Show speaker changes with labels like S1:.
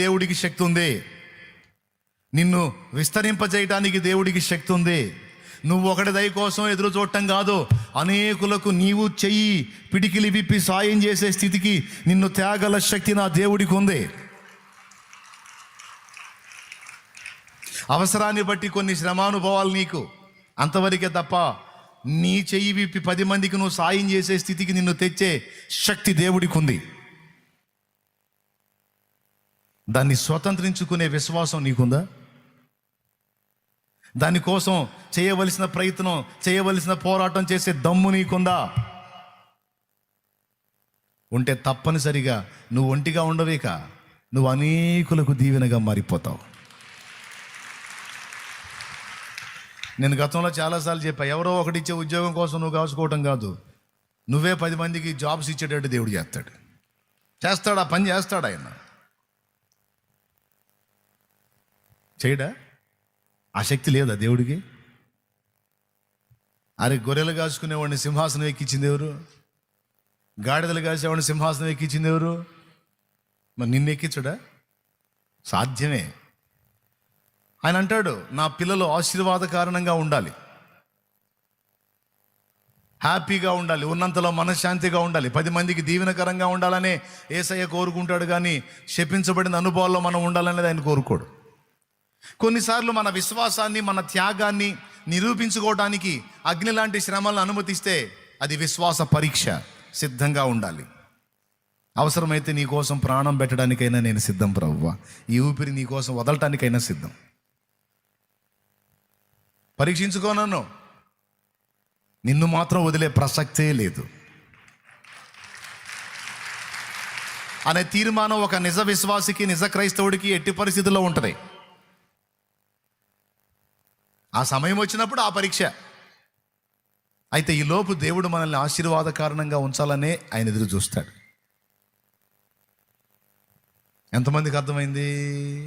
S1: దేవుడికి శక్తి ఉంది. నిన్ను విస్తరింపజేయటానికి దేవుడికి శక్తి ఉంది. నువ్వు ఒకటి దయ కోసం ఎదురు చూడటం కాదు. అనేకులకు నీవు చెయ్యి పిడికిలి విప్పి సాయం చేసే స్థితికి నిన్ను తేగల శక్తి నా దేవుడికి ఉంది. అవసరాన్ని బట్టి కొన్ని శ్రమానుభవాలు నీకు. అంతవరకే తప్ప నీ చెయ్యి విప్పి పది మందికి నువ్వు సాయం చేసే స్థితికి నిన్ను తెచ్చే శక్తి దేవుడికి ఉంది. దాన్ని స్వతంత్రించుకునే విశ్వాసం నీకుందా? దానికోసం చేయవలసిన ప్రయత్నం చేయవలసిన పోరాటం చేసే దమ్ము నీకుందా? ఉంటే తప్పనిసరిగా నువ్వు ఒంటిగా ఉండవేక నువ్వు అనేకులకు దీవెనగా మారిపోతావు. నేను గతంలో చాలాసార్లు చెప్పా ఎవరో ఒకటి ఇచ్చే ఉద్యోగం కోసం నువ్వు కాచుకోవటం కాదు. నువ్వే పది మందికి జాబ్స్ ఇచ్చేటట్టు దేవుడు చేస్తాడు. చేస్తాడు? ఆ పని చేస్తాడు ఆయన? చేయడా? ఆ శక్తి లేదా దేవుడికి? అరే గొర్రెలు కాసుకునేవాడిని సింహాసనం ఎక్కించింది ఎవరు? గాడిదలు కాసేవాడిని సింహాసనం ఎక్కించింది ఎవరు? మరి నిన్ను ఎక్కించడా? సాధ్యమే. ఆయన అంటాడు నా పిల్లలు ఆశీర్వాద కారణంగా ఉండాలి. హ్యాపీగా ఉండాలి ఉన్నంతలో మనశ్శాంతిగా ఉండాలి. పది మందికి దీవెనకరంగా ఉండాలనే ఏసయ్య కోరుకుంటాడు కానీ శపించబడిన అనుభవాల్లో మనం ఉండాలనేది ఆయన కోరుకోడు. కొన్నిసార్లు మన విశ్వాసాన్ని మన త్యాగాన్ని నిరూపించుకోవడానికి అగ్ని లాంటి శ్రమలను అనుమతిస్తే అది విశ్వాస పరీక్ష సిద్ధంగా ఉండాలి. అవసరమైతే నీ కోసం ప్రాణం పెట్టడానికైనా నేను సిద్ధం ప్రవ్వ. ఈ ఊపిరి నీ కోసం వదలటానికైనా సిద్ధం. పరీక్షించుకోనన్ను నిన్ను మాత్రం వదిలే ప్రసక్తే లేదు. అనే తీర్మానం ఒక నిజ విశ్వాసికి నిజ క్రైస్తవుడికి ఎట్టి పరిస్థితుల్లో ఉంటుంది. ఆ సమయం వచ్చినప్పుడు ఆ పరీక్ష. అయితే ఈ లోపు దేవుడు మనల్ని ఆశీర్వాద కారణంగా ఉంచాలనే ఆయన ఎదురు చూస్తాడు. ఎంతమందికి అర్థమైంది?